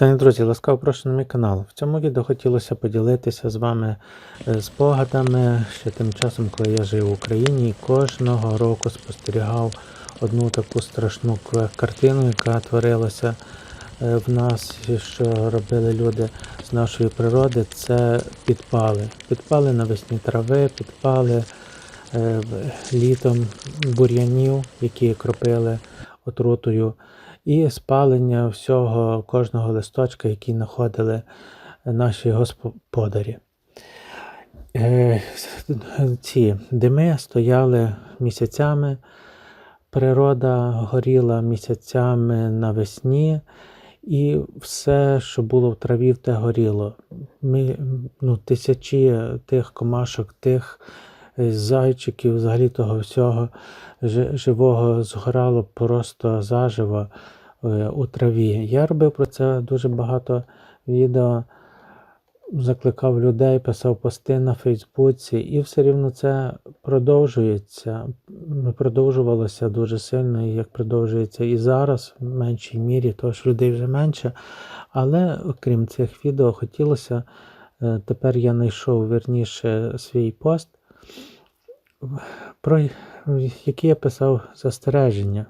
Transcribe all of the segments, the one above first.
Вітання, друзі, ласкаво прошу на мій канал. В цьому відео хотілося поділитися з вами е, спогадами ще тим часом, коли я жив в Україні кожного року спостерігав одну таку страшну картину, яка творилася е, в нас, що робили люди з нашої природи. Це підпали. Підпали навесні трави, підпали е, літом бур'янів, які кропили отрутою і спалення всього кожного листочка, який знаходили наші господарі. Е, Ці дими стояли місяцями, природа горіла місяцями навесні, і все, що було в траві, те горіло. Ми, ну, тисячі тих комашок, тих зайчиків, взагалі того всього живого згорало просто заживо е, у траві. Я робив про це дуже багато відео, закликав людей, писав пости на Фейсбуці, і все рівно це продовжується. Продовжувалося дуже сильно, як продовжується і зараз, в меншій мірі, що людей вже менше. Але окрім цих відео, хотілося. е, Тепер я знайшов вірніше свій пост, про який я писав застереження.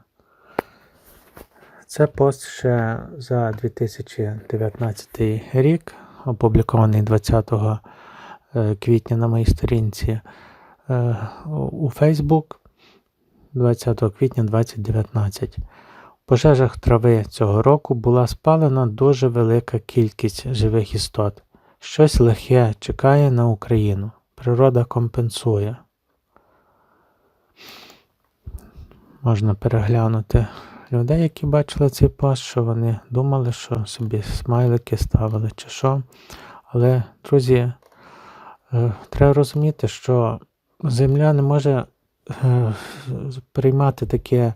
Це пост ще за 2019 рік, опублікований 20 е, квітня на моїй сторінці е, у Facebook 20 квітня 2019. В пожежах трави цього року була спалена дуже велика кількість живих істот. Щось лихе чекає на Україну. Природа компенсує. Можна переглянути людей, які бачили цей пост, що вони думали, що собі смайлики ставили чи що. Але, друзі, е, треба розуміти, що земля не може е, приймати таке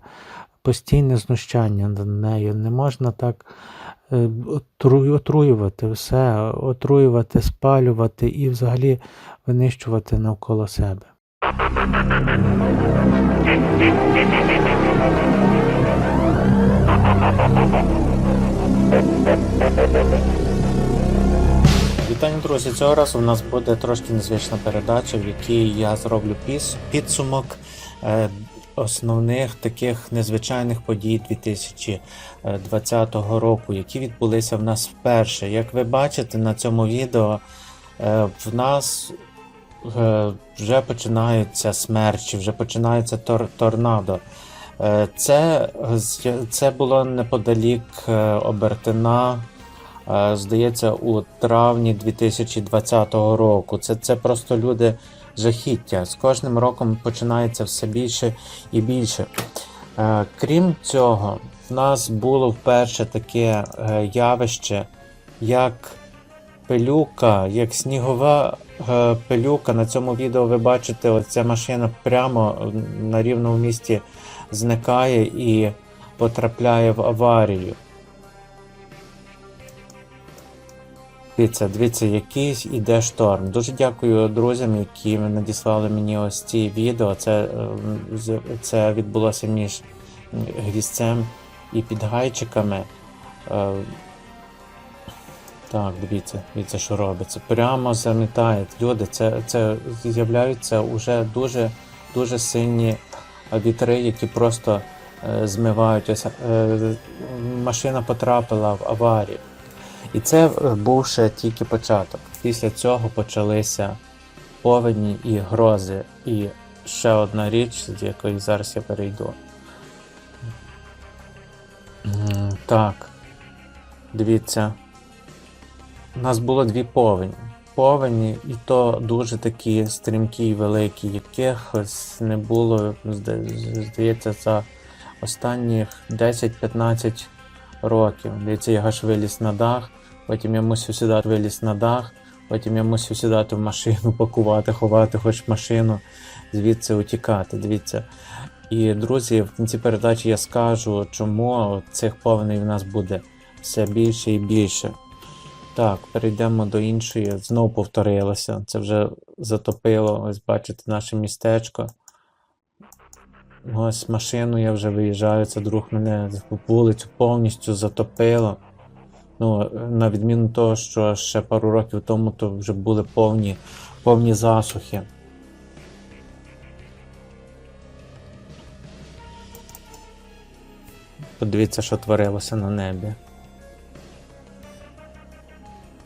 постійне знущання над нею. Не можна так е, отруювати все, отруювати, спалювати і взагалі винищувати навколо себе. Вітання, друзі! Цього разу у нас буде трошки незвична передача, в якій я зроблю підсумок е, основних таких незвичайних подій 2020 року, які відбулися в нас вперше. Як ви бачите на цьому відео, е, в нас е, вже починаються смерчі, вже починається тор- торнадо. Е, Це, це було неподалік е, Обертина, здається, у травні 2020 року. Це, це просто люди жахіття. З кожним роком починається все більше і більше. Крім цього, в нас було вперше таке явище, як пилюка, як снігова е, пилюка. На цьому відео ви бачите, оця машина прямо е, на рівному місці зникає і потрапляє в аварію. Дивіться, дивіться, якийсь іде шторм. Дуже дякую друзям, які надіслали мені ось ці відео. Це, е, це відбулося між грізцем і підгайчиками. Так, дивіться, дивіться, що робиться. Прямо замітають люди. Це, це з'являються вже дуже, дуже сильні вітри, які просто е, змивають. Ось, е, машина потрапила в аварію. І це е, був ще тільки початок. Після цього почалися повені і грози. І ще одна річ, з якої зараз я перейду. Так. Дивіться. У нас було дві повені. Повені, і то дуже такі стрімкі і великі, якихось не було, здається, за останніх 10-15 років. Дивіться, я аж виліз на дах, потім я мусив сідати виліз на дах, потім я мусив сідати в машину, пакувати, ховати хоч машину, звідси утікати. Дивіться. І, друзі, в кінці передачі я скажу, чому цих повеней в нас буде все більше і більше. Так, перейдемо до іншої. Знову повторилося. Це вже затопило. Ось бачите наше містечко. Ось машину я вже виїжджаю, це друг мене вулицю повністю затопило. Ну, на відміну того, що ще пару років тому то вже були повні, повні засухи. Подивіться, що творилося на небі.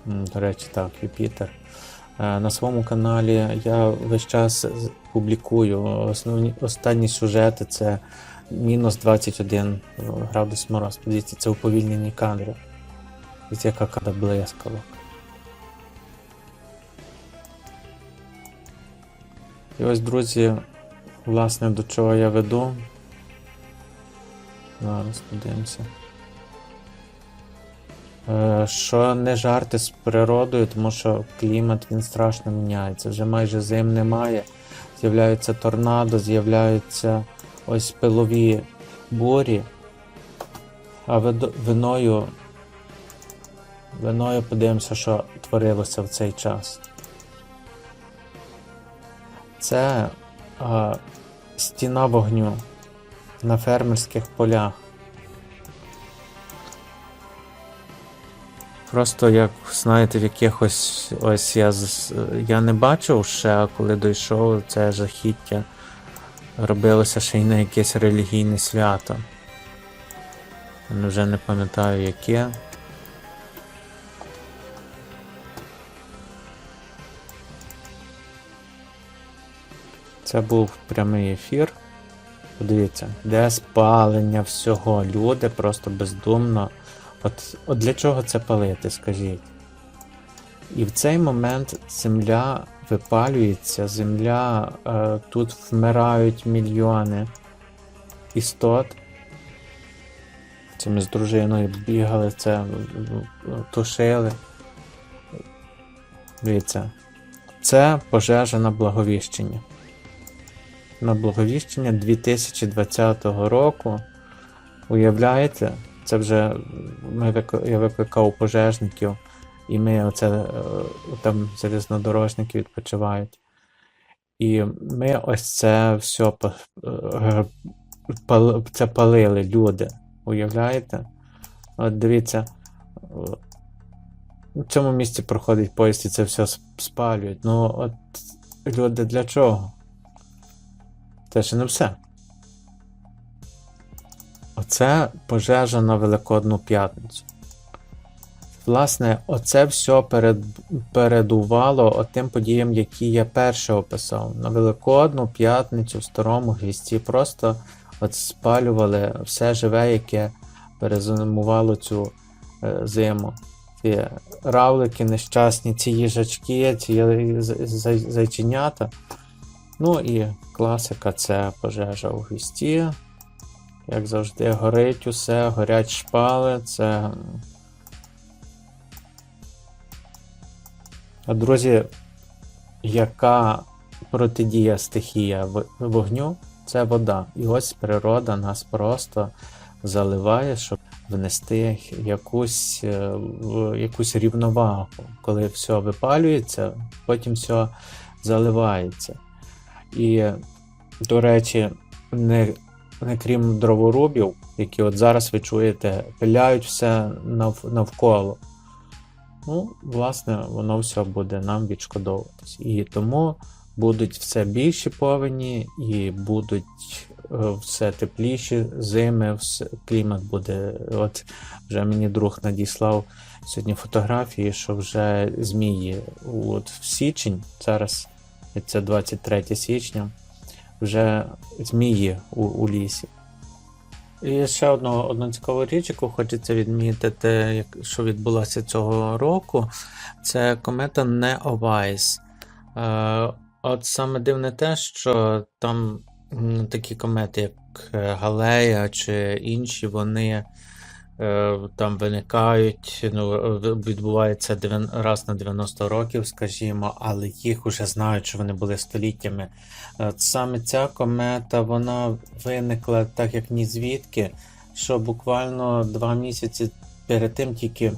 До речі, так, Юпітер. Е, На своєму каналі я весь час публікую основні останні сюжети. Це мінус 21 градус мороз. Подивіться, це уповільнені кадри. Дивіться, яка када блискавок. І ось, друзі, власне, до чого я веду. Зараз подивимося. Е, Що не жарти з природою, тому що клімат він страшно міняється. Вже майже зим немає. З'являються торнадо, з'являються ось пилові бурі. А виною, виною подивимося, що творилося в цей час. Це а, стіна вогню на фермерських полях. Просто як знаєте, в якихось ось я я не бачив ще, коли дійшов це жахіття. Робилося ще й на якесь релігійне свято. Вже не пам'ятаю яке. Це був прямий ефір. Подивіться, де спалення всього. Люди просто бездумно. От, от для чого це палити, скажіть? І в цей момент земля випалюється, земля е, тут вмирають мільйони істот. Це ми з дружиною бігали, це тушили. Дивіться, це пожежа на Благовіщення. На Благовіщення 2020 року. Уявляєте, це вже ми я викликав пожежників, і ми оце е, там залізнодорожники відпочивають. І ми ось це все це палили люди. Уявляєте? От дивіться, в цьому місці проходить поїзд і це все спалюють. Ну, от люди для чого? Це ще не все. Оце пожежа на Великодну п'ятницю. Власне, оце все перед, передувало тим подіям, які я перше описав. На Великодну п'ятницю в старому гвісті просто от спалювали все живе, яке перезимувало цю е, зиму. Ці равлики нещасні, ці їжачки, ці зайченята. Ну і класика це пожежа у гвісті. Як завжди, горить усе, горять шпали, це. Друзі, яка протидія стихія вогню? Це вода. І ось природа нас просто заливає, щоб внести якусь, е, якусь рівновагу. Коли все випалюється, потім все заливається. І, до речі, не, крім дроворубів, які от зараз ви чуєте, пиляють все нав, навколо. Ну, власне, воно все буде нам відшкодовуватись. І тому будуть все більші повені, і будуть е, все тепліші зими, все, клімат буде. От вже мені друг надіслав сьогодні фотографії, що вже змії от в січень, зараз це 23 січня, вже змії у, у лісі. І ще одну, одну цікаву річ, яку хочеться відмітити, що відбулося цього року, це комета Неовайс. Е, от саме дивне те, що там такі комети, як е, Галея чи інші, вони там виникають, ну, е, відбувається раз на 90 років, скажімо, але їх уже знають, що вони були століттями. Саме ця комета вона виникла так, як ні звідки, що буквально два місяці перед тим тільки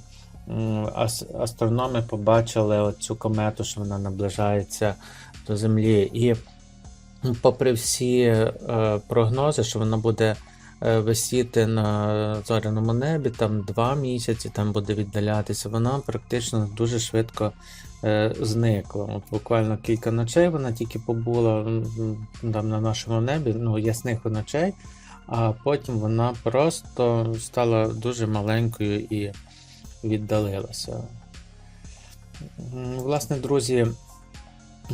астрономи побачили цю комету, що вона наближається до Землі. І попри всі е, прогнози, що вона буде е, висіти на зоряному небі, там два місяці, там буде віддалятися, вона практично дуже швидко е, зникла. От буквально кілька ночей вона тільки побула там на нашому небі, ну, ясних ночей, а потім вона просто стала дуже маленькою і віддалилася. Власне, друзі,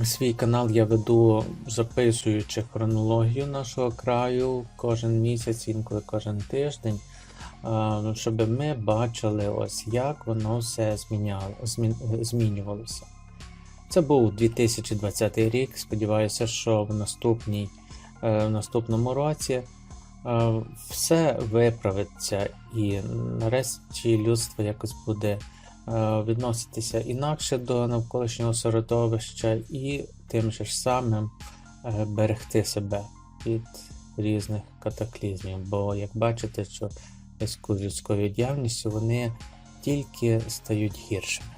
свій канал я веду, записуючи хронологію нашого краю кожен місяць, інколи кожен тиждень, щоб ми бачили, ось як воно все зміняло, змін- змінювалося. Це був 2020 рік. Сподіваюся, що в наступній, е, в наступному році е, все виправиться і нарешті людство якось буде відноситися інакше до навколишнього середовища і тим же ж самим е, берегти себе від різних катаклізмів. Бо, як бачите, що зв'язку з людською діяльністю вони тільки стають гіршими.